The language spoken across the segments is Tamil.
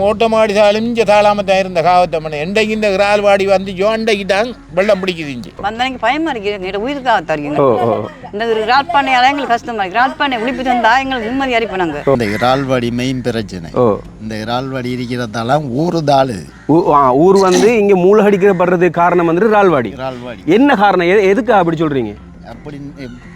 ஓட்டமாடிதாலும் இங்கே தாளாமத்தான் இருந்த காவத்தம்மன். என்றைக்கு இந்த இறால்வாடி வந்துச்சோ அன்றைக்கு தான் வெள்ளம் பிடிக்குது இங்கே வந்தனைக்கு பயமா இருக்கு எங்கிட்ட உயிருக்காக தருவீங்க இந்த ஒரு ராட்பானையால எங்களுக்கு கஷ்டமா இருக்கு. ராட்பானை விழிப்பு தந்தா எங்களுக்கு நிம்மதி அரிப்பினாங்க இந்த இறால்வாடி மெயின் பிரச்சனை. இந்த இறால்வாடி இருக்கிறதால ஊரு தாளு ஊர் வந்து இங்க மூழ்கடிக்கப்படுறதுக்கு காரணம் வந்துட்டு ரால்வாடி இறால்வாடி. என்ன காரணம்? எது- எதுக்கு அப்படி சொல்றீங்க? அப்படி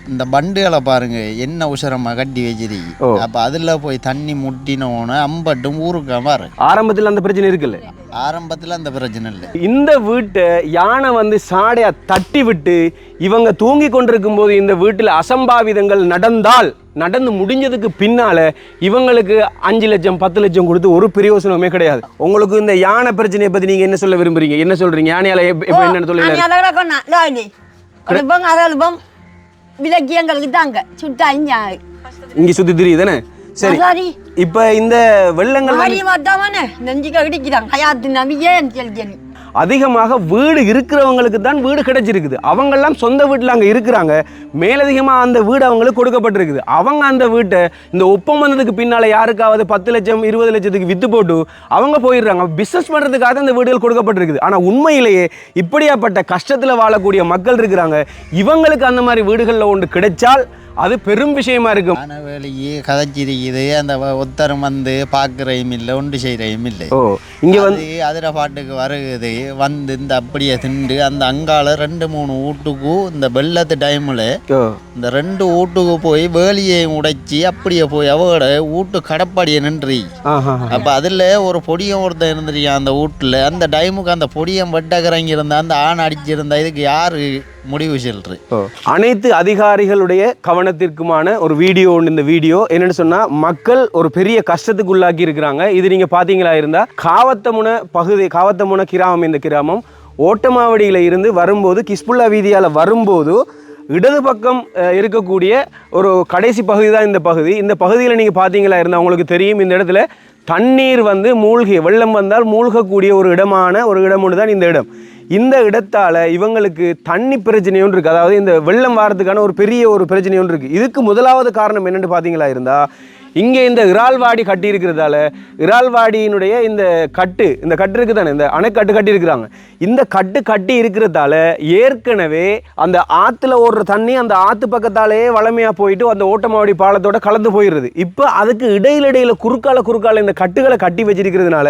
இந்த பண்டுகளை பாருங்க என்ன உசரமா கட்டி ஓ. வச்சிருக்கு அப்ப அதுல போய் தண்ணி முட்டினோன்னு அம்பட்டும் ஊருக்கு பாரு. ஆரம்பத்தில் அந்த பிரச்சனை இருக்குல்ல? ஆரம்பத்துல அந்த பிரச்சனை இல்லை. இந்த வீட்டை யானை வந்து சாடையா தட்டி விட்டு இவங்க தூங்கி கொண்டிருக்கும் போது இந்த வீட்டில் அசம்பாவிதங்கள் நடந்தால் நடந்து முடிஞ்சதுக்கு பின்னால இவங்களுக்கு அஞ்சு லட்சம் பத்து லட்சம் கொடுத்து ஒரு பிரயோசனமே கிடையாது. உங்களுக்கு இந்த யானை பிரச்சனையை பத்தி நீங்க என்ன சொல்ல விரும்புறீங்க? என்ன சொல்றீங்க? யானையால எப்ப எப்ப என்னன்னு சொல்லுங்க கொடுப்போம் அதை எழுப்போம் விலக்கி எங்களுக்கு தாங்க சுட்டா இங்க. சுத்தி தெரியுது தானே? சரி. இப்ப இந்த வெள்ளங்கள் நெஞ்சுக்க கிடைக்கிறாங்க ஹயாத்து நம்பியே கேள்வி அதிகமாக வீடு இருக்கிறவங்களுக்கு தான் வீடு கிடைச்சிருக்குது. அவங்கெல்லாம் சொந்த வீட்டில் அங்கே இருக்கிறாங்க. மேலதிகமாக அந்த வீடு அவங்களுக்கு கொடுக்கப்பட்டிருக்குது. அவங்க அந்த வீட்டை இந்த ஒப்பம் வந்ததுக்கு பின்னால் யாருக்காவது பத்து லட்சம் இருபது லட்சத்துக்கு விற்று போட்டு அவங்க போயிடுறாங்க. பிஸ்னஸ் பண்ணுறதுக்காக அந்த வீடுகள் கொடுக்கப்பட்டிருக்குது. ஆனால் உண்மையிலேயே இப்படியாப்பட்ட கஷ்டத்தில் வாழக்கூடிய மக்கள் இருக்கிறாங்க. இவங்களுக்கு அந்த மாதிரி வீடுகளில் ஒன்று கிடைச்சால் அது பெரும் விஷயமா இருக்கும் ஆன வேலையே கதைச்சிருக்குது. அந்த ஒத்தரும் வந்து பார்க்குறையும் இல்லை ஒன்று செய்கிறையும் இல்லை. ஓ இங்கே வந்து அது அதிர பாட்டுக்கு வருகுது. வந்து இந்த அப்படியே திண்டு அந்த அங்கால ரெண்டு மூணு வீட்டுக்கும் இந்த வெள்ளத்து டைமில் இந்த ரெண்டு வீட்டுக்கு போய் வேலியை உடைச்சி அப்படியே போய் அவட வீட்டு கடப்பாடியை நின்றி. அப்போ அதில் ஒரு பொடியம் ஒருத்தன் இருந்திருக்கான் அந்த வீட்டில். அந்த டைமுக்கு அந்த பொடியம் வெட்டக்கிறங்க இருந்தா அந்த ஆண் அடிச்சிருந்தா இதுக்கு யார் முடிவு செல்று அனைத்து அதிகாரிகளுடைய கவனத்திற்குமான ஒரு வீடியோ ஒன்று இந்த வீடியோ. என்னன்னு சொன்னா மக்கள் ஒரு பெரிய கஷ்டத்துக்கு உள்ளாக்கி இருக்கிறாங்க. இது நீங்க பாத்தீங்களா இருந்தா காவத்தமுன பகுதி காவத்தமுன கிராமம் இந்த கிராமம் ஓட்டமாவடியில் இருந்து வரும்போது கிஸ்புல்லா வீதியால் வரும்போது இடது பக்கம் இருக்கக்கூடிய ஒரு கடைசி பகுதி தான் இந்த பகுதி. இந்த பகுதியில் நீங்கள் பார்த்தீங்களா இருந்தால் உங்களுக்கு தெரியும் இந்த இடத்துல தண்ணீர் வந்து மூழ்கி வெள்ளம் வந்தால் மூழ்கக்கூடிய ஒரு இடமான ஒரு இடம் ஒன்று தான் இந்த இடம். இந்த இடத்தால் இவங்களுக்கு தண்ணி பிரச்சனை ஒன்று இருக்குது அதாவது இந்த வெள்ளம் வாரத்துக்கான ஒரு பெரிய ஒரு பிரச்சனை ஒன்று இருக்குது இதுக்கு முதலாவது காரணம் என்னன்னு பார்த்தீங்களா இருந்தால் இங்கே இந்த இறால்வாடி கட்டி இருக்கிறதால இறால்வாடியினுடைய இந்த கட்டு இந்த கட்டு இருக்குது தானே இந்த அணைக்கட்டு கட்டி இருக்கிறாங்க இந்த கட்டு கட்டி இருக்கிறதால ஏற்கனவே அந்த ஆற்றுல ஓடுற தண்ணி அந்த ஆற்று பக்கத்தாலேயே வளமையாக போயிட்டு அந்த ஓட்டமாவடி பாலத்தோட கலந்து போயிடுறது. இப்போ அதுக்கு இடையில இடையில குறுக்கால குறுக்கால இந்த கட்டுகளை கட்டி வச்சிருக்கிறதுனால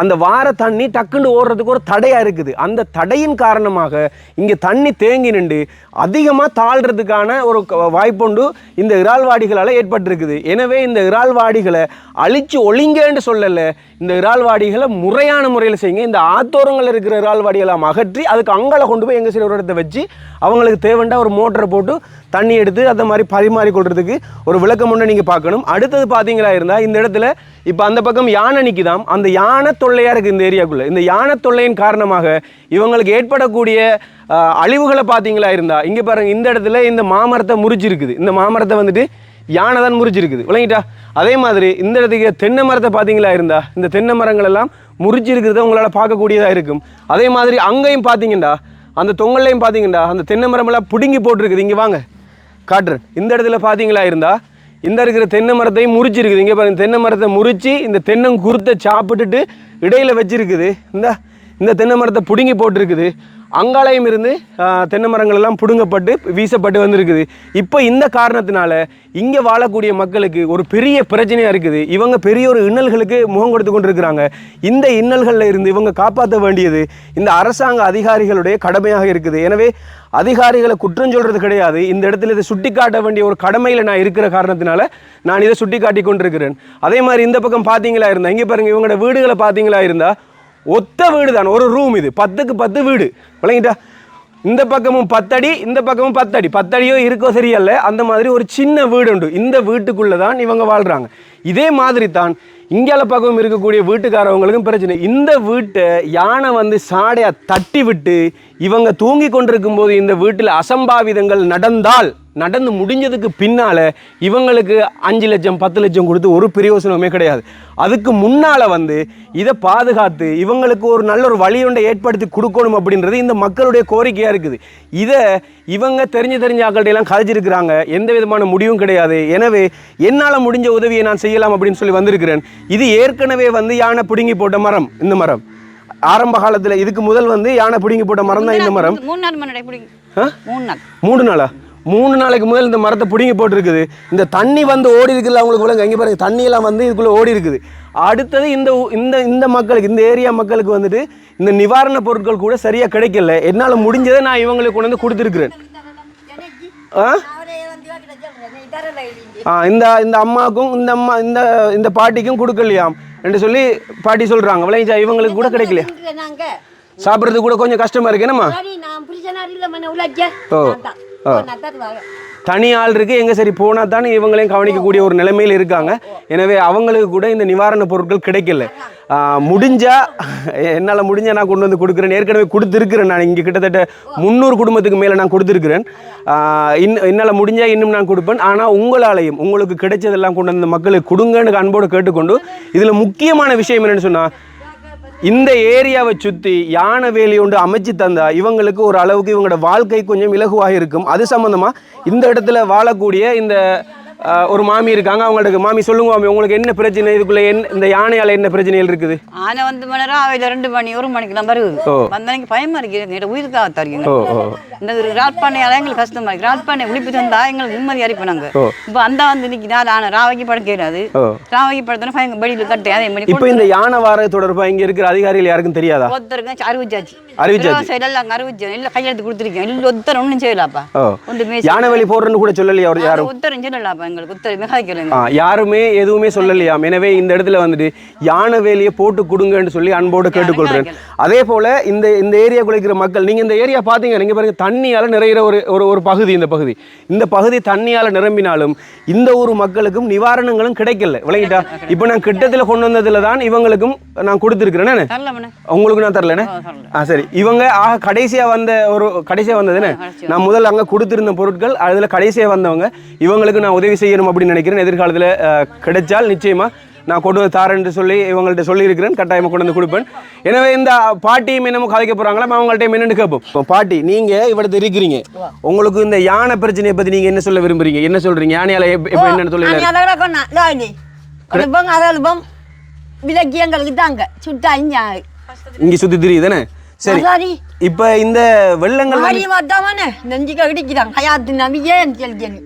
அந்த வார தண்ணி டக்குன்னு ஓடுறதுக்கு ஒரு தடையாக இருக்குது. அந்த தடையின் காரணமாக இங்கே தண்ணி தேங்கி நின்று அதிகமாக தாழ்றதுக்கான ஒரு வாய்ப்புண்டு இந்த இறால்வாடிகளால் ஏற்பட்டிருக்குது. எனவே இந்த இறால்வாடிகளை அழித்து ஒழிங்கன்னு சொல்லலை. இந்த இறால்வாடிகளை முறையான முறையில் செய்யுங்க. இந்த ஆத்தோரங்கள் இருக்கிற இறால்வாடிகளை அகற்றி அதுக்கு அங்கால கொண்டு போய் எங்கள் சில ஒரு இடத்த வச்சு அவங்களுக்கு தேவைண்டா ஒரு மோட்டரை போட்டு தண்ணி எடுத்து அதை மாதிரி பரிமாறிக்கொள்றதுக்கு ஒரு விளக்கம் ஒன்று நீங்கள் பார்க்கணும். அடுத்தது பார்த்தீங்களா இருந்தால் இந்த இடத்துல இப்போ அந்த பக்கம் யானை நிற்கிதாம் அந்த யானை தொல்லையாக இருக்குது இந்த ஏரியாக்குள்ளே. இந்த யானை தொல்லையின் காரணமாக இவங்களுக்கு ஏற்படக்கூடிய அழிவுகளை பார்த்தீங்களா இருந்தால் இங்கே பாருங்க இந்த இடத்துல இந்த மாமரத்தை முறிச்சிருக்குது. இந்த மாமரத்தை வந்துட்டு யானை தான் முறிச்சிருக்குது விளங்கிட்டா? அதே மாதிரி இந்த இடத்துக்கு தென்னை மரத்தை பார்த்தீங்களா இருந்தா? இந்த தென்னை மரங்கள் எல்லாம் முறிச்சிருக்கிறத உங்களால் பார்க்கக்கூடியதாக இருக்கும். அதே மாதிரி அங்கேயும் பார்த்தீங்கன்னா அந்த தொங்கல்லையும் பார்த்தீங்கன்னா அந்த தென்னை மரமெல்லாம் பிடுங்கி போட்டிருக்குது. இங்கே வாங்க. காட்டுறேன். இந்த இடத்துல பார்த்தீங்களா இருந்தா இந்த இருக்கிற தென்னை மரத்தையும் முறிச்சிருக்குது இங்கே பாருங்க தென்னை மரத்தை முறிச்சு இந்த தென்னங்குருத்தை சாப்பிட்டுட்டு இடையில வச்சிருக்குது. இந்த இந்த தென்னை மரத்தை பிடுங்கி போட்டிருக்குது. அங்காலயம் இருந்து தென்னை மரங்கள் எல்லாம் பிடுங்கப்பட்டு வீசப்பட்டு வந்திருக்குது. இப்போ இந்த காரணத்தினால இங்கே வாழக்கூடிய மக்களுக்கு ஒரு பெரிய பிரச்சனையாக இருக்குது. இவங்க பெரிய ஒரு இன்னல்களுக்கு முகம் கொடுத்து கொண்டிருக்கிறாங்க. இந்த இன்னல்களில் இருந்து இவங்க காப்பாற்ற வேண்டியது இந்த அரசாங்க அதிகாரிகளுடைய கடமையாக இருக்குது. எனவே அதிகாரிகளை குற்றம் சொல்கிறது கிடையாது. இந்த இடத்துல இதை சுட்டி காட்ட வேண்டிய ஒரு கடமையில் நான் இருக்கிற காரணத்தினால நான் இதை சுட்டி காட்டி கொண்டிருக்கிறேன். அதே மாதிரி இந்த பக்கம் பார்த்தீங்களா இருந்தால் இங்கே பாருங்கள் இவங்களோட வீடுகளை பார்த்தீங்களா இருந்தால் ஒத்த வீடு தான் ஒரு ரூம் இது. பத்துக்கு பத்து வீடு. விளங்கிட்டா? இந்த பக்கமும் பத்தடி இந்த பக்கமும் பத்தடி. பத்தடியோ இருக்கோ சரியல்ல அந்த மாதிரி ஒரு சின்ன வீடு உண்டு இந்த வீட்டுக்குள்ளே தான் இவங்க வாழ்கிறாங்க இதே மாதிரி தான் இங்கேல பக்கம் இருக்கக்கூடிய வீட்டுக்காரவங்களுக்கும் பிரச்சனை. இந்த வீட்டை யானை வந்து சாடையாக தட்டி விட்டு இவங்க தூங்கி கொண்டிருக்கும் போது இந்த வீட்டில் அசம்பாவிதங்கள் நடந்தால் நடந்து முடிஞ்சதுக்கு பின்னால் இவங்களுக்கு அஞ்சு லட்சம் பத்து லட்சம் கொடுத்து ஒரு பிரயோசனமே கிடையாது. அதுக்கு முன்னால் வந்து இதை பாதுகாத்து இவங்களுக்கு ஒரு நல்ல ஒரு வழியொண்டை ஏற்படுத்தி கொடுக்கணும் அப்படின்றது இந்த மக்களுடைய கோரிக்கையாக இருக்குது. இதை இவங்க தெரிஞ்ச தெரிஞ்ச ஆக்கள்கிட்டலாம் கதைச்சிருக்கிறாங்க எந்த விதமான முடிவும் கிடையாது. எனவே என்னால் முடிஞ்ச உதவியை நான் செய்யலாம் அப்படின்னு சொல்லி வந்திருக்கிறேன். இது ஏற்கனவே வந்து யானை பிடுங்கி போட்ட மரம். இந்த மரம். ஆரம்ப காலத்துல இதுக்கு முதல் வந்து யானை பிடுங்கி போட்ட மரம் தான் இந்த மரம். மூணு நாள் மணி நாள். மூணு நாளா? மூணு நாளைக்கு முதல் இந்த மரத்தை பிடுங்கி போட்டிருக்குது. இந்த தண்ணி வந்து ஓடி இருக்குல்ல அவங்களுக்கு விளங்க. எங்கே பாருங்க தண்ணி எல்லாம் வந்து இதுக்குள்ள ஓடி இருக்குது. அடுத்தது இந்த இந்த இந்த மக்களுக்கு இந்த ஏரியா மக்களுக்கு வந்துட்டு இந்த நிவாரண பொருட்கள் கூட சரியா கிடைக்கல. என்னால் முடிஞ்சதை நான் இவங்களுக்கு கொண்டு வந்து கொடுத்துருக்குறேன். ஆ? ஆ இந்த இந்த அம்மாவுக்கும் இந்த அம்மா இந்த இந்த பாட்டிக்கும் கொடுக்கலையாம். என்று சொல்லி பாட்டி சொல்றாங்க. விளைஞ்சா இவங்களுக்கு கூட கிடைக்கலையா? நாங்க சாப்பிட்றதுக்கு கூட கொஞ்சம் கஷ்டமா இருக்கு. என்னம்மா? ஓ. ஓ. தனி ஆள் இருக்குது எங்கே சரி போனால் தானே இவங்களையும் கவனிக்கக்கூடிய ஒரு நிலைமையில் இருக்காங்க. எனவே அவங்களுக்கு கூட இந்த நிவாரணப் பொருட்கள் கிடைக்கல. முடிஞ்சால் என்னால் முடிஞ்சால் நான் கொண்டு வந்து கொடுக்குறேன். ஏற்கனவே கொடுத்துருக்குறேன் நான். இங்கே கிட்டத்தட்ட முந்நூறு குடும்பத்துக்கு மேலே நான் கொடுத்துருக்குறேன். இன் என்னால் முடிஞ்சால் இன்னும் நான் கொடுப்பேன். ஆனால் உங்களாலையும் உங்களுக்கு கிடைச்சதெல்லாம் கொண்டு வந்து மக்களுக்கு கொடுங்கன்னு அன்போடு கேட்டுக்கொண்டு இதில் முக்கியமான விஷயம் என்னென்னு சொன்னால் இந்த ஏரியாவை சுற்றி யானை வேலி ஒன்று அமைச்சு தந்தா இவங்களுக்கு ஒரு அளவுக்கு இவங்களோட வாழ்க்கை கொஞ்சம் இலகுவாக இருக்கும். அது சம்மந்தமாக இந்த இடத்துல வாழக்கூடிய இந்த ஒரு மாமி இருக்காங்க அவங்களுக்கு மாமி சொல்லுங்க மாமி உங்களுக்கு என்ன பிரச்சனை? இதுக்குள்ள என்ன இந்த யானையால என்ன பிரச்சனைகள் இருக்குது? ஆனை வந்து மணி நேரம் அவையில் ரெண்டு மணி ஒரு மணிக்கெல்லாம் வருது. வந்தனைக்கு பயமா இருக்கு உயிருக்காக தருவீங்க இந்த ராட்பாண்டையால எங்களுக்கு கஷ்டமா இருக்கு. ராட்பாண்டை விழிப்பு தந்தா எங்களுக்கு நிம்மதியா இருப்பாங்க ஓ. இப்போ அந்த வந்து நிற்கினா ஆனை ராவைக்கு படுக்கிறாது ஓ. ராவைக்கு படுத்தோன்னா பயங்க வெளியில் கட்டு அதே மாதிரி இப்போ இந்த யானை வார தொடர்பாக இங்கே இருக்கிற அதிகாரிகள் யாருக்கும் தெரியாதா? ஒருத்தருக்கு அறிவிச்சாச்சு அறிவிச்சாச்சு. எல்லாம் அறிவிச்சேன் இல்லை கையெழுத்து கொடுத்துருக்கேன். இல்லை ஒருத்தர் ஒன்றும் செய்யலாப்பா. ஒன்றுமே யானை வேலி போடுறேன்னு கூட சொல்லலையா யாரும் உத்தரம் சொல்லலாப்பா எங்களுக்கு ஆ, யாருமே எதுவுமே சொல்லலையாம் எனவே இந்த இடத்துல வந்துட்டு யானை வேலியை போட்டு கொடுங்கன்னு சொல்லி அன்போடு கேட்டுக்கொள்றேன். அதே போல இந்த இந்த ஏரியாக்குள்ள இருக்கிற மக்கள் நீங்க இந்த ஏரியா பாத்தீங்க நீங்க பாருங்க தண்ணியால நிறையிற ஒரு ஒரு ஒரு பகுதி இந்த பகுதி. இந்த பகுதி தண்ணியால நிரம்பினாலும் இந்த ஊர் மக்களுக்கும் நிவாரணங்களும் கிடைக்கல. விளங்கிட்டா? இப்போ நான் கிட்டத்தில் கொண்டு வந்ததுல தான் இவங்களுக்கும் நான் கொடுத்துருக்கிறேன். உங்களுக்கு நான் தரலண்ணே. ஆ சரி. இவங்க ஆக கடைசியா வந்த ஒரு கடைசியா வந்ததுன்னு நான் முதல்ல அங்க கொடுத்திருந்த பொருட்கள் அதுல கடைசியா வந்தவங்க. இவங்களுக்கு நான் உதவி செய்யணும் அப்படின்னு நினைக்கிறேன். எதிர்காலத்துல கிடைச்சால் நிச்சயமா நான் கொண்டு வந்து தாரேன்னு சொல்லி இவங்கள்ட்ட சொல்லியிருக்கிறேன். கட்டாயமா கொண்டு வந்து கொடுப்பேன். எனவே இந்த பாட்டியும் என்னமோ கதைக்க போறாங்களா? அவங்கள்ட்ட என்னன்னு கேட்போம். இப்போ பாட்டி நீங்க இவ்வளவு இருக்கிறீங்க. உங்களுக்கு இந்த யானை பிரச்சனையை பத்தி நீங்க என்ன சொல்ல விரும்புறீங்க? என்ன சொல்றீங்க? யானையால எப்ப என்னன்னு சொல்லி அனுபவம் அதனுபவம் விலக்கி எங்களுக்கு தாங்க சுட்டா இங்க. சுத்தி தெரியுதானே சரி. சரி இப்ப இந்த வெள்ளங்கள் நெஞ்சுக்க இடிக்கிறாங்க ஹயாத்து சொல்லி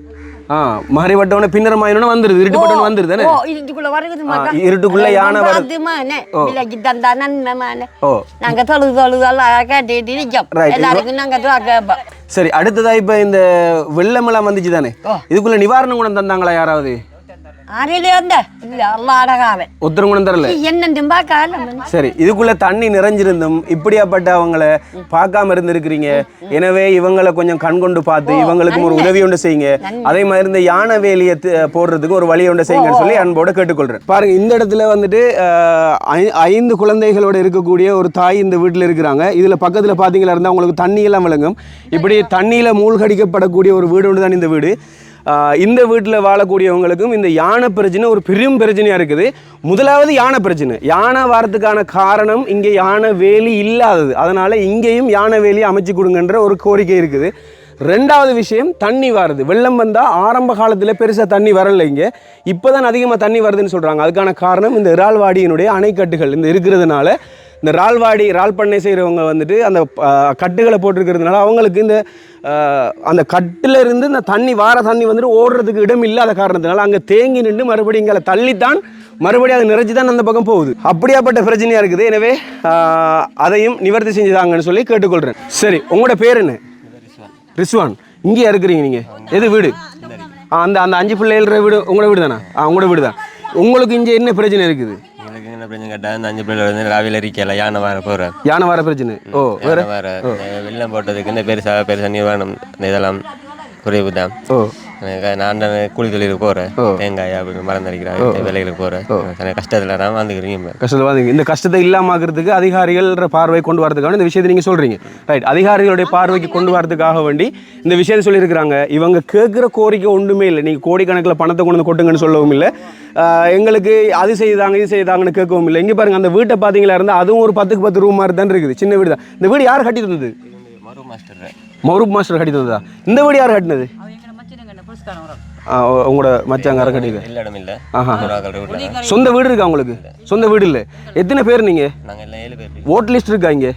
ஆ மாறி வட்டவன பின்னரமாயினோட வந்துருது இருட்டு பட்டவன வந்துருது ஓ இருட்டுக்குள்ள மக்கா. யானை வருது. ஓ. நாங்க தொழுது தொழுது எல்லாம் கேட்டு இருக்கோம் Right. எல்லாருக்கும் நாங்க துவா கேட்போம். சரி அடுத்ததா இப்ப இந்த வெள்ளமெல்லாம் வந்துச்சு தானே இதுக்குள்ள நிவாரண குணம் தந்தாங்களா யாராவது? இல்ல தரல சரி இதுக்குள்ள தண்ணி நிறைஞ்சிருந்தும் இப்படியாப்பட்ட அவங்கள பார்க்காம இருந்திருக்கிறீங்க எனவே இவங்களை கொஞ்சம் கண் கொண்டு பார்த்து இவங்களுக்கும் ஒரு உதவி ஒன்று செய்யுங்க அதே மாதிரி இந்த யானை வேலியை போடுறதுக்கு ஒரு வழி ஒன்று செய்யுங்கன்னு சொல்லி அன்போட கேட்டுக்கொள்றேன் பாருங்க இந்த இடத்துல வந்துட்டு ஐந்து குழந்தைகளோட இருக்கக்கூடிய ஒரு தாய் இந்த வீட்டில் இருக்கிறாங்க இதுல பக்கத்துல பாத்தீங்களா இருந்தா உங்களுக்கு தண்ணி எல்லாம் விளங்கும் இப்படி தண்ணியில மூழ்கடிக்கப்படக்கூடிய ஒரு வீடு ஒன்று தான் இந்த வீடு இந்த வீட்டில் வாழக்கூடியவங்களுக்கும் இந்த யானை பிரச்சனை ஒரு பெரும் பிரச்சனையாக இருக்குது. முதலாவது யானை பிரச்சனை யானை வரத்துக்கான காரணம் இங்கே யானை வேலி இல்லாதது. அதனால் இங்கேயும் யானை வேலி அமைச்சு கொடுங்கன்ற ஒரு கோரிக்கை இருக்குது. ரெண்டாவது விஷயம் தண்ணி வருது. வெள்ளம் வந்தால் ஆரம்ப காலத்தில் பெருசாக தண்ணி வரல இங்கே. இப்போ தான் அதிகமாக தண்ணி வருதுன்னு சொல்கிறாங்க அதுக்கான காரணம் இந்த இறால்வாடியினுடைய அணைக்கட்டுகள். இந்த இருக்கிறதுனால இந்த இறால்வாடி இறால் பண்ணை செய்கிறவங்க வந்துட்டு அந்த கட்டுகளை போட்டிருக்கிறதுனால அவங்களுக்கு இந்த அந்த கட்டில் இருந்து இந்த தண்ணி வார தண்ணி வந்துட்டு ஓடுறதுக்கு இடம் இல்லாத காரணத்தினால அங்கே தேங்கி நின்று மறுபடியும் இங்கே தள்ளித்தான் மறுபடியும் அதை நிறைச்சி தான் அந்த பக்கம் போகுது. அப்படியாப்பட்ட பிரச்சனையாக இருக்குது. எனவே அதையும் நிவர்த்தி செஞ்சுதாங்கன்னு சொல்லி கேட்டுக்கொள்கிறேன் சரி உங்களோட பேர் என்ன? ரிஸ்வான். இங்கேயா இருக்கிறீங்க நீங்கள் எது வீடு? அந்த அந்த அஞ்சு பிள்ளைகள வீடு உங்களோட வீடு தானே ஆ உங்களோட வீடு தான் உங்களுக்கு இங்கே என்ன பிரச்சனை இருக்குது? எனக்கு என்ன பிரச்சனை கேட்டால் அஞ்சு பிள்ளை வந்து ராவில இருக்கல யானை வர போகிறேன் யானை வர பிரச்சனை. ஓ வேற? வர வெள்ளம் போட்டதுக்கு இந்த பெருசாக பெருசாக இந்த இதெல்லாம் குறைவு தான். ஓ. நான் கூலி தொழிலுக்கு போகிறேன் ஓ. தேங்காய் அப்படி மறந்தடிக்கிறேன் வேலைகளுக்கு போகிறேன் கஷ்டத்தில் நான் வந்துக்கிறீங்க கஷ்டத்தில் வந்து இந்த கஷ்டத்தை இல்லாமக்கிறதுக்கு அதிகாரிகள் பார்வை கொண்டு வரதுக்காக இந்த விஷயத்தை நீங்கள் சொல்கிறீங்க ரைட் அதிகாரிகளுடைய பார்வைக்கு கொண்டு வரதுக்காக வேண்டி இந்த விஷயத்தை சொல்லியிருக்கிறாங்க. இவங்க கேட்குற கோரிக்கை ஒன்றுமே இல்லை. நீங்கள் கோடிக்கணக்கில் பணத்தை கொண்டு வந்து கொட்டுங்கன்னு சொல்லவும் இல்லை. எங்களுக்கு அது செய்தாங்க இது செய்தாங்கன்னு கேட்கவும் இல்லை. இங்கே பாருங்க அந்த வீட்டை பார்த்தீங்களா இருந்தால் அதுவும் ஒரு பத்துக்கு பத்து ரூம் மாதிரி தான் இருக்குது. சின்ன வீடு தான். இந்த வீடு யார் கட்டி தந்தது மறு மாஸ்டர் கட்டி தந்ததா இந்த வீடு யார் கட்டினது? உங்களோட மச்சாங்கார கட்டிங்க இல்லை ஆஹா. சொந்த வீடு இருக்கா உங்களுக்கு சொந்த வீடு இல்லை எத்தனை பேர் நீங்கள் நாங்கள் எல்லாம் ஏழு பேர் ஓட் லிஸ்ட் இருக்கா இங்கே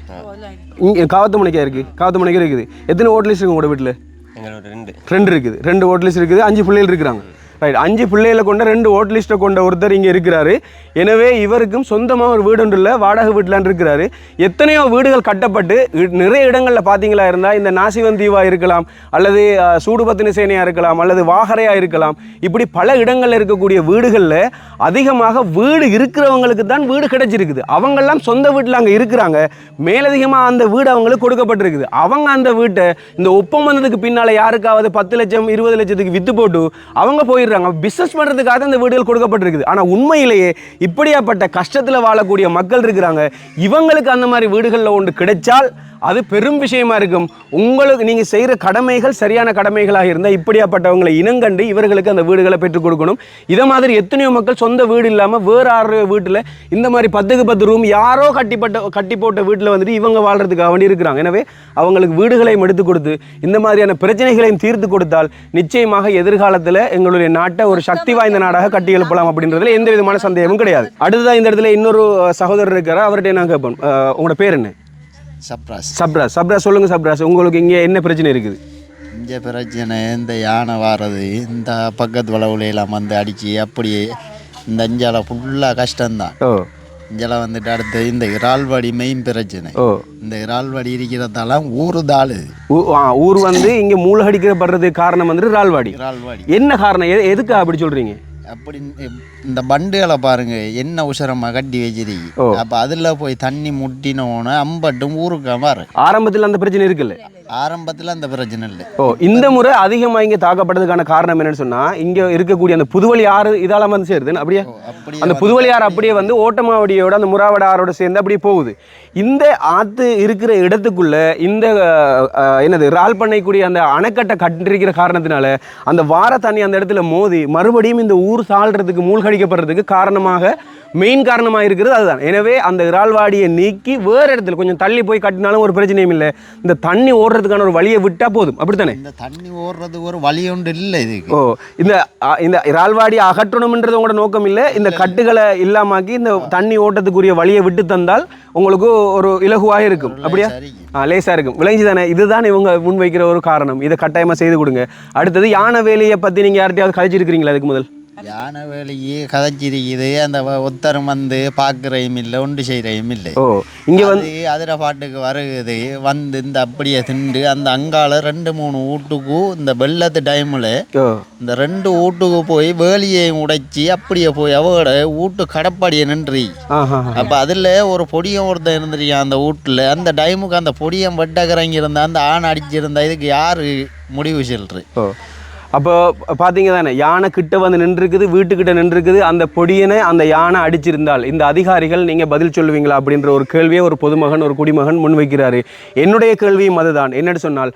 இங்கே காவத்தமணிக்கா இருக்குது காவத்தமணிக்கு இருக்குது எத்தனை ஓட் லிஸ்ட் இருக்கு உங்களோட வீட்டில் ரெண்டு இருக்குது ரெண்டு ஓட் லிஸ்ட் இருக்குது அஞ்சு பிள்ளைகள் இருக்கிறாங்க ரைட் அஞ்சு பிள்ளைகளை கொண்ட ரெண்டு ஓட் லிஸ்ட்டை கொண்ட ஒருத்தர் இங்கே இருக்கிறாரு. எனவே இவருக்கும் சொந்தமாக ஒரு வீடு ஒன்று இல்லை வாடகை வீட்டிலான் இருக்கிறாரு. எத்தனையோ வீடுகள் கட்டப்பட்டு நிறைய இடங்களில் பார்த்தீங்களா இருந்தால் இந்த நாசிவந்தீவா இருக்கலாம் அல்லது சூடுபத்தின சேனையாக இருக்கலாம் அல்லது வாகரையாக இருக்கலாம். இப்படி பல இடங்களில் இருக்கக்கூடிய வீடுகளில் அதிகமாக வீடு இருக்கிறவங்களுக்கு தான் வீடு கிடைச்சிருக்குது. அவங்கெல்லாம் சொந்த வீட்டில் அங்கே இருக்கிறாங்க. மேலதிகமாக அந்த வீடு அவங்களுக்கு கொடுக்கப்பட்டிருக்குது. அவங்க அந்த வீட்டை இந்த ஒப்பந்தத்துக்கு பின்னால் யாருக்காவது பத்து லட்சம் இருபது லட்சத்துக்கு விற்று போட்டு அவங்க போயிடுறாங்க பிஸ்னஸ் பண்ணுறதுக்காக இந்த வீடுகள் கொடுக்கப்பட்டிருக்குது. ஆனால் உண்மையிலேயே இப்படியாப்பட்ட கஷ்டத்தில் வாழக்கூடிய மக்கள் இருக்கிறாங்க. இவங்களுக்கு அந்த மாதிரி வீடுகளில் ஒன்று கிடைச்சால் அது பெரும் விஷயமா இருக்கும். உங்களுக்கு நீங்கள் செய்கிற கடமைகள் சரியான கடமைகளாக இருந்தால் இப்படியாப்பட்டவங்களை இனங்கண்டு இவர்களுக்கு அந்த வீடுகளை பெற்றுக் கொடுக்கணும். இதை மாதிரி எத்தனையோ மக்கள் சொந்த வீடு இல்லாமல் வேறு ஆறு வீட்டில் இந்த மாதிரி பத்துக்கு பத்து ரூம் யாரோ கட்டிப்பட்ட கட்டி போட்ட வீட்டில் வந்துட்டு இவங்க வாழ்றதுக்காக வேண்டி இருக்கிறாங்க. எனவே அவங்களுக்கு வீடுகளையும் எடுத்து கொடுத்து இந்த மாதிரியான பிரச்சனைகளையும் தீர்த்து கொடுத்தால் நிச்சயமாக எதிர்காலத்தில் எங்களுடைய நாட்டை ஒரு சக்தி வாய்ந்த நாடாக கட்டி எழுப்பலாம் அப்படின்றதுல எந்த விதமான சந்தேகமும் கிடையாது. அடுத்ததாக இந்த இடத்துல இன்னொரு சகோதரர் இருக்கிறார். அவர்கிட்ட நான் கேட்போம். உங்களோட பேர் என்ன? சப்ராஸ். சப்ராஸ். சப்ராஸ் சொல்லுங்க சப்ராஸ். உங்களுக்கு இங்கே என்ன பிரச்சனை இருக்குது? இங்கே பிரச்சனை இந்த யானை வாரது இந்த பக்கத்து வளவுலையெல்லாம் வந்து அடித்து அப்படியே இந்த அஞ்சால ஃபுல்லாக கஷ்டம்தான். ஓ. இங்கெல்லாம் வந்துட்டு அடுத்து இந்த இறால்வாடி மெயின் பிரச்சனை. ஓ. இந்த இறால்வாடி இருக்கிறதால ஊரு தாள். ஊர் வந்து இங்கே மூழ்கடிக்கப்படுறதுக்கு காரணம் வந்துட்டு ரால்வாடி இறால்வாடி. என்ன காரணம்? எது எதுக்கு அப்படி சொல்றீங்க? அப்படி இந்த பண்டுகளை பாருங்க என்ன உசரமாக கட்டி. வச்சிருக்கு அப்போ அதில் போய் தண்ணி முட்டினோன்னு அம்பட்டும் ஊருக்கு மாறு ஆரம்பத்தில் அந்த பிரச்சனை இருக்குல்ல? ஆரம்பத்தில் அந்த பிரச்சனை இல்லை. ஓ இந்த முறை அதிகமாக இங்கே தாக்கப்பட்டதுக்கான காரணம் என்னன்னு சொன்னா இங்கே இருக்கக்கூடிய அந்த புதுவழி ஆறு இதால வந்து சேருது அப்படியே? அந்த புதுவழி ஆறு அப்படியே வந்து ஓட்டமாவடியோட அந்த முறாவட ஆறோட சேர்ந்து அப்படியே போகுது. இந்த ஆத்து இருக்கிற இடத்துக்குள்ள இந்த என்னது ரால் பண்ணைக்கூடிய அந்த அணைக்கட்டை கட்டிருக்கிற காரணத்தினால அந்த வார தண்ணி அந்த இடத்துல மோதி மறுபடியும் இந்த ஊர் சாழ்றதுக்கு மூழ்கடிக்கப்படுறதுக்கு காரணமாக மெயின் காரணமாக இருக்கிறது அதுதான். எனவே அந்த இறால்வாடியை நீக்கி வேறு இடத்துல கொஞ்சம் தள்ளி போய் கட்டினாலும் ஒரு பிரச்சனையும் இல்லை. இந்த தண்ணி ஓடுறதுக்கான ஒரு வழியை விட்டால் போதும். அப்படித்தானே? இந்த தண்ணி ஓடுறதுக்கு ஒரு வழி ஒன்று இல்லை இதுக்கு. ஓ இந்த இந்த இறால்வாடி அகற்றணும்ன்றது உங்களோட நோக்கம் இல்லை. இந்த கட்டுகளை இல்லாமாக்கி இந்த தண்ணி ஓட்டத்துக்குரிய வழியை விட்டு தந்தால் உங்களுக்கு ஒரு இலகுவாக இருக்கும். அப்படியா? ஆ லேசாக இருக்கும். விளைஞ்சி தானே? இதுதான் இவங்க முன்வைக்கிற ஒரு காரணம். இதை கட்டாயமாக செய்து கொடுங்க. அடுத்தது யானை வேலையை பற்றி நீங்கள் யார்கிட்டயாவது கழிச்சிருக்கிறீங்களா அதுக்கு முதல்? யானை வேலையே கதைச்சிருக்குது. அந்த ஒத்தரும் வந்து பார்க்குறையும் இல்லை ஒன்று செய்கிறையும் இல்லை. ஓ இங்கே வந்து அது அதிர பாட்டுக்கு வருகுது. வந்து இந்த அப்படியே திண்டு அந்த அங்கால ரெண்டு மூணு வீட்டுக்கும் இந்த வெள்ளத்து டைமில் இந்த ரெண்டு வீட்டுக்கு போய் வேலியையும் உடைச்சி அப்படியே போய் அவட வீட்டு கடப்பாடியை நின்றி. அப்போ அதில் ஒரு பொடியம் ஒருத்தன் இருந்திருக்கான் அந்த வீட்டில். அந்த டைமுக்கு அந்த பொடியம் வெட்டக்கிறங்க இருந்தா அந்த ஆண் அடிச்சிருந்தா இதுக்கு யார் முடிவு சொல்றது அப்போ பார்த்தீங்க தானே யானை கிட்ட வந்து நின்றுருக்குது வீட்டுக்கிட்ட நின்றுருக்குது அந்த பொடியனை அந்த யானை அடிச்சிருந்தால் இந்த அதிகாரிகள் நீங்கள் பதில் சொல்லுவீங்களா அப்படின்ற ஒரு கேள்வியை ஒரு பொதுமகன் ஒரு குடிமகன் முன்வைக்கிறாரு. என்னுடைய கேள்வியும் அதுதான். என்னென்னு சொன்னால்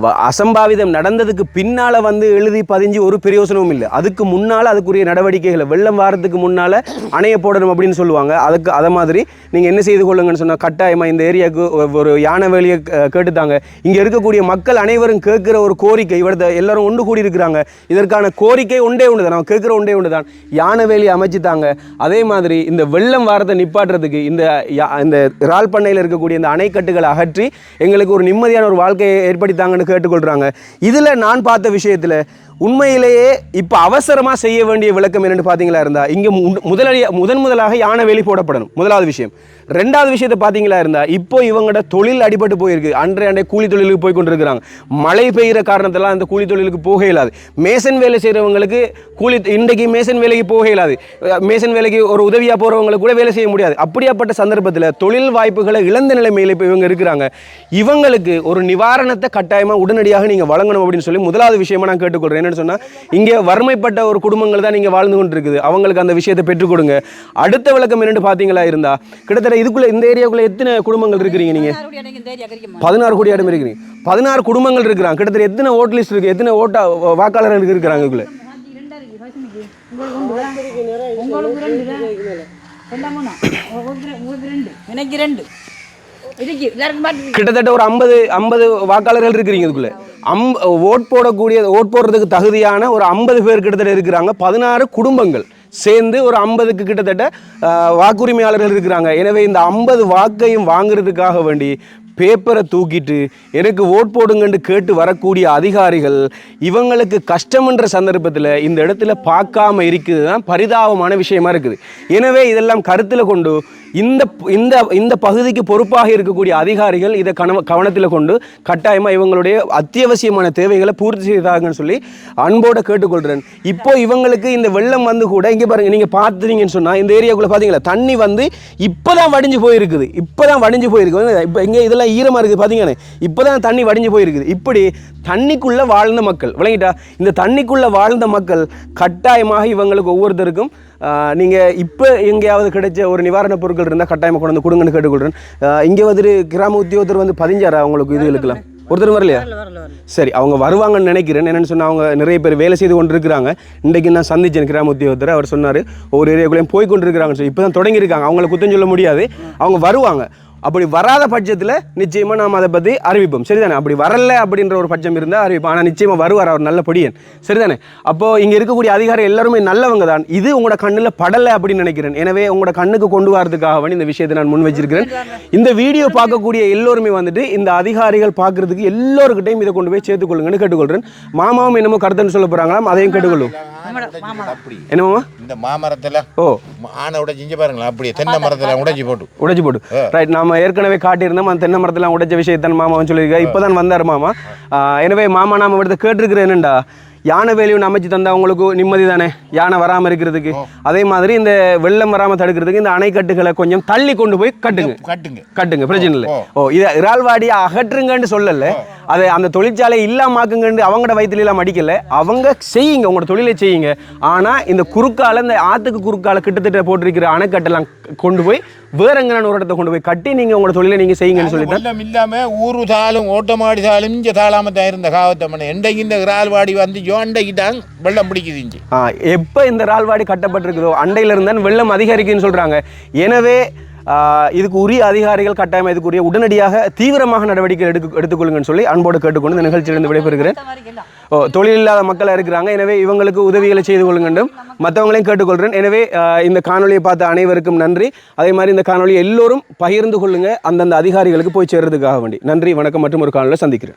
அசம்பாவிதம் நடந்ததுக்கு பின்னால் வந்து எழுதி பதிஞ்சு ஒரு பிரயோசனமும் இல்லை. அதுக்கு முன்னால் அதுக்குரிய நடவடிக்கைகளை வெள்ளம் வாரத்துக்கு முன்னால் அணைய போடணும் அப்படின்னு சொல்லுவாங்க. அதுக்கு அதை மாதிரி நீங்கள் என்ன செய்து கொள்ளுங்கன்னு சொன்னால் கட்டாயமாக இந்த ஏரியாவுக்கு ஒரு யானை வேலியை கேட்டுட்டாங்க. கேட்டுத்தாங்க இங்கே இருக்கக்கூடிய மக்கள் அனைவரும் கேட்குற ஒரு கோரிக்கை இவரது எல்லாரும் ஒன்று கூடி இருக்கிறாங்க இதற்கான கோரிக்கை ஒன்றே ஒன்று தான் நம்ம கேட்குற ஒன்றே ஒன்று தான் யானை வேலி அமைச்சுட்டாங்க. அதே மாதிரி இந்த வெள்ளம் வாரத்தை நிப்பாட்டுறதுக்கு இந்த யா- இந்த இறால் பண்ணையில் இருக்கக்கூடிய இந்த அணைக்கட்டுகளை அகற்றி எங்களுக்கு ஒரு நிம்மதியான ஒரு வாழ்க்கையை ஏற்படுத்தாங்கன்னு கேட்டுக்கொள்கிறாங்க இதில் நான் பார்த்த விஷயத்தில் உண்மையிலேயே இப்போ அவசரமாக செய்ய வேண்டிய விளக்கம் என்னென்னு பார்த்தீங்களா இருந்தால் இங்கே முதலடி முதன் முதலாக யானை வெளி போடப்படணும். முதலாவது விஷயம். ரெண்டாவது விஷயத்தை பார்த்தீங்களா இருந்தால் இப்போ இவங்களோட தொழில் அடிபட்டு போயிருக்கு. அன்றைய அன்றைய கூலி தொழிலுக்கு போய் கொண்டிருக்கிறாங்க. மழை பெய்கிற காரணத்தெல்லாம் அந்த கூலி தொழிலுக்கு போக இயலாது மேசன் வேலை செய்கிறவங்களுக்கு கூலி இன்றைக்கு மேசன் வேலைக்கு போக இயலாது மேசன் வேலைக்கு ஒரு உதவியாக போகிறவங்களுக்கு கூட வேலை செய்ய முடியாது. அப்படியாப்பட்ட சந்தர்ப்பத்தில் தொழில் வாய்ப்புகளை இழந்த நிலைமையில் இப்போ இவங்க இருக்கிறாங்க. இவங்களுக்கு ஒரு நிவாரணத்தை கட்டாயமாக உடனடியாக நீங்கள் வழங்கணும் அப்படின்னு சொல்லி முதலாவது விஷயமா நான் கேட்டுக்கொள்கிறேன் என்னன்னு சொன்னால் இங்கே வறுமைப்பட்ட ஒரு குடும்பங்கள் தான் இங்கே வாழ்ந்து கொண்டு இருக்குது அவங்களுக்கு அந்த விஷயத்தை பெற்றுக் கொடுங்க. அடுத்த விளக்கம் என்னன்னு பார்த்தீங்களா இருந்தா கிட்டத்தட்ட இதுக்குள்ள இந்த ஏரியாக்குள்ள எத்தனை குடும்பங்கள் இருக்கிறீங்க நீங்க? பதினாறு கோடி இடம் இருக்கிறீங்க. பதினாறு குடும்பங்கள் இருக்கிறாங்க. கிட்டத்தட்ட எத்தனை ஓட் லிஸ்ட் இருக்கு? எத்தனை ஓட்டா வாக்காளர்கள் இருக்கிறாங்க இதுக்குள்ள? கிட்டத்தட்ட ஒரு ஐம்பது ஐம்பது வாக்காளர்கள் இருக்கிறீங்க இதுக்குள்ள. அம் ஓட் போடக்கூடிய ஓட் போடுறதுக்கு தகுதியான ஒரு ஐம்பது பேர் கிட்டத்தட்ட இருக்கிறாங்க. பதினாறு குடும்பங்கள் சேர்ந்து ஒரு ஐம்பதுக்கு கிட்டத்தட்ட வாக்குரிமையாளர்கள் இருக்கிறாங்க. எனவே இந்த ஐம்பது வாக்கையும் வாங்குறதுக்காக வேண்டி பேப்பரை தூக்கிட்டு எனக்கு ஓட் போடுங்கன்னு கேட்டு வரக்கூடிய அதிகாரிகள் இவங்களுக்கு கஷ்டம்ன்ற சந்தர்ப்பத்தில் இந்த இடத்துல பார்க்காம இருக்குது தான் பரிதாபமான விஷயமா இருக்குது. எனவே இதெல்லாம் கருத்தில் கொண்டு இந்த இந்த இந்த பகுதிக்கு பொறுப்பாக இருக்கக்கூடிய அதிகாரிகள் இதை கனவ கவனத்தில் கொண்டு கட்டாயமாக இவங்களுடைய அத்தியாவசியமான தேவைகளை பூர்த்தி செய்தாங்கன்னு சொல்லி அன்போட கேட்டுக்கொள்கிறேன் இப்போ இவங்களுக்கு இந்த வெள்ளம் வந்து கூட இங்கே பாருங்கள் நீங்கள் பார்த்துட்டீங்கன்னு சொன்னால் இந்த ஏரியாக்குள்ளே பார்த்தீங்களா தண்ணி வந்து இப்போ தான் வடிஞ்சு போயிருக்குது. இப்போ தான் வடிஞ்சு போயிருக்குது. இப்போ இங்கே இதெல்லாம் ஈரமாக இருக்குது பார்த்தீங்கன்னு இப்போ தான் தண்ணி வடிஞ்சு போயிருக்குது. இப்படி தண்ணிக்குள்ளே வாழ்ந்த மக்கள் விளங்கிட்டா? இந்த தண்ணிக்குள்ளே வாழ்ந்த மக்கள் கட்டாயமாக இவங்களுக்கு ஒவ்வொருத்தருக்கும் நீங்கள் இப்போ எங்கேயாவது கிடைச்ச ஒரு நிவாரணப் பொருட்கள் இருந்தால் கட்டாயமாக கொண்டு வந்து கொடுங்கன்னு கேட்டுக்கொள்கிறேன் இங்கே வந்துட்டு கிராம உத்தியோகத்தர் வந்து பதிஞ்சாரா அவங்களுக்கு இது இருக்கலாம் ஒருத்தர் வரலையா? சரி அவங்க வருவாங்கன்னு நினைக்கிறேன். என்னென்னு சொன்னால் அவங்க நிறைய பேர் வேலை செய்து கொண்டு இருக்கிறாங்க இன்றைக்கு நான் சந்திச்சேன் கிராம உத்தியோகத்தர். அவர் சொன்னார் ஒரு ஏரியாக்குள்ளேயும் போய் கொண்டு இருக்கிறாங்கன்னு சொல்லி. இப்போ தான் தொடங்கியிருக்காங்க. அவங்கள குத்தம் சொல்ல முடியாது. அவங்க வருவாங்க. அப்படி வராத பட்சத்தில் நிச்சயமாக நாம் அதை பற்றி அறிவிப்போம். சரிதானே? அப்படி வரல அப்படின்ற ஒரு பட்சம் இருந்தால் அறிவிப்போம். ஆனால் நிச்சயமாக வருவார் அவர் நல்ல பொடியன். சரிதானே? அப்போது இங்கே இருக்கக்கூடிய அதிகாரி எல்லாருமே நல்லவங்க தான். இது உங்களோட கண்ணில் படலை அப்படின்னு நினைக்கிறேன். எனவே உங்களோட கண்ணுக்கு கொண்டு வரதுக்காக இந்த விஷயத்தை நான் முன் வச்சிருக்கிறேன் இந்த வீடியோ பார்க்கக்கூடிய எல்லோருமே வந்துட்டு இந்த அதிகாரிகள் பார்க்கறதுக்கு எல்லோருக்கிட்டையும் இதை கொண்டு போய் சேர்த்துக்கொள்ளுங்கன்னு கேட்டுக்கொள்கிறேன் மாமாவும் என்னமோ கருத்துன்னு சொல்ல போகிறாங்களாம் அதையும் கேட்டுக்கொள்ளும் என்னமாமா இந்த மாமரத்துல ஓ. ஆனை உடைச்சு இங்க பாருங்களேன் அப்படியே தென்னை மரத்துல உடைச்சு போட்டு. உடைச்சு போட்டு. ரைட் நாம ஏற்கனவே காட்டியிருந்தோம் அந்த தென்னை மரத்தெல்லாம் உடைச்ச விஷயத்தான் மாமாவும் சொல்லியிருக்காரு. இப்போதான் வந்தார் மாமா. எனவே மாமா நாம இவிடத்தை கேட்டிருக்கிறேன் என்னண்டா? யானை வேலையும் அமைச்சு தந்தா உங்களுக்கு நிம்மதி தானே யானை வராமல் இருக்கிறதுக்கு. அதே மாதிரி இந்த வெள்ளம் வராமல் தடுக்கிறதுக்கு இந்த அணைக்கட்டுகளை கொஞ்சம் தள்ளி கொண்டு போய் கட்டுங்க. கட்டுங்க. கட்டுங்க பிரச்சனை இல்லை. ஓ. ஓ இதை இறால்வாடியை அகற்றுங்கன்னு சொல்லல. அதை அந்த தொழிற்சாலை இல்லாமாக்குங்கன்னு அவங்களோட வயிற்றுல எல்லாம் அடிக்கல. அவங்க செய்யுங்க உங்களோட தொழிலை செய்யுங்க. ஆனா இந்த குறுக்கால இந்த ஆத்துக்கு குறுக்கால கிட்டத்தட்ட போட்டிருக்கிற அணைக்கட்டெல்லாம் கொண்டு போய் வேற எங்கன்னு ஒரு இடத்த கொண்டு போய் கட்டி நீங்க உங்களோட தொழிலை நீங்க செய்யுங்கன்னு சொல்லிட்டு. வெள்ளம் இல்லாம ஊரு தாளும் ஓட்டமாடி தாளும் இங்க தாளாம தான் இருந்த காவத்தம்மன். எண்டைக்கு இந்த இறால்வாடி வந்து ஜோண்டைக்கிட்டாங்க வெள்ளம் பிடிக்குது ஆ, எப்ப இந்த ரால்வாடி கட்டப்பட்டிருக்குதோ அண்டையில இருந்தான் வெள்ளம் அதிகரிக்குன்னு சொல்றாங்க. எனவே இதுக்கு உரிய அதிகாரிகள் கட்டாயம் இதுக்குரிய உடனடியாக தீவிரமாக நடவடிக்கை எடுக்க எடுத்துக்கொள்ளுங்கன்னு சொல்லி அன்போடு கேட்டுக்கொண்டு இந்த நிகழ்ச்சியிலிருந்து விடைபெறுகிறேன். ஓ தொழில் இல்லாத மக்களாக இருக்கிறாங்க. எனவே இவங்களுக்கு உதவிகளை செய்து கொள்ளுங்கண்டும். மற்றவங்களையும் கேட்டுக்கொள்கிறேன். எனவே இந்த காணொலியை பார்த்த அனைவருக்கும் நன்றி. அதே மாதிரி இந்த காணொலியை எல்லோரும் பகிர்ந்து கொள்ளுங்கள் அந்தந்த அதிகாரிகளுக்கு போய் சேர்றதுக்காக வேண்டி. நன்றி வணக்கம் மற்றும் ஒரு காணொலியில் சந்திக்கிறேன்.